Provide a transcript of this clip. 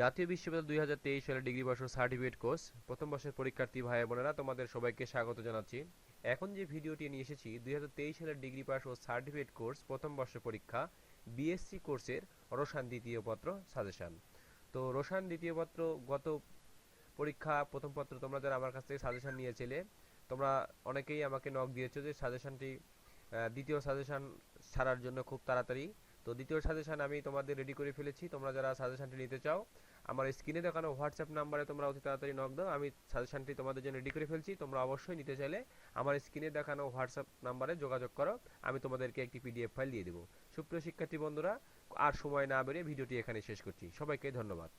জাতীয় বিশ্ববিদ্যালয় দুই হাজার তেইশ সালের ডিগ্রি বর্ষ সার্টিফিকেট কোর্স, প্রথম বর্ষের পরীক্ষার্থী ভাই বোনেরা তোমাদের সবাইকে স্বাগত জানাচ্ছি। এখন যে ভিডিওটি নিয়ে এসেছি, দুই হাজার তেইশ সালের ডিগ্রি পাস ও সার্টিফিকেট কোর্স, প্রথম বর্ষের পরীক্ষা, বিএসসি কোর্সের রসায়ন দ্বিতীয় পত্র সাজেশন। তো রসায়ন দ্বিতীয় পত্র, গত পরীক্ষা, প্রথম পত্র তোমরা যারা আমার কাছ থেকে সাজেশন নিয়েছিলে, তোমরা অনেকেই আমাকে নক দিয়েছ যে সাজেশনটি দ্বিতীয় সাজেশন ছাড়ার জন্য খুব তাড়াতাড়ি। তো দ্বিতীয় সাজেশন আমি তোমাদের রেডি করে ফেলেছি। তোমরা যারা সাজেশনটি নিতে চাও, আমার স্ক্রিনে দেখানো হোয়াটসঅ্যাপ নাম্বারে তোমরা অতি তাড়াতাড়ি নক দাও। আমি সাজেশনটি তোমাদের জন্য রেডি করে ফেলছি। তোমরা অবশ্যই নিতে চাইলে আমার স্ক্রিনে দেখানো হোয়াটসঅ্যাপ নাম্বারে যোগাযোগ করো। আমি তোমাদেরকে একটি পিডিএফ ফাইল দিয়ে দেবো। সুপ্রিয় শিক্ষার্থী বন্ধুরা, আর সময় না বেরিয়ে ভিডিওটি এখানে শেষ করছি। সবাইকে ধন্যবাদ।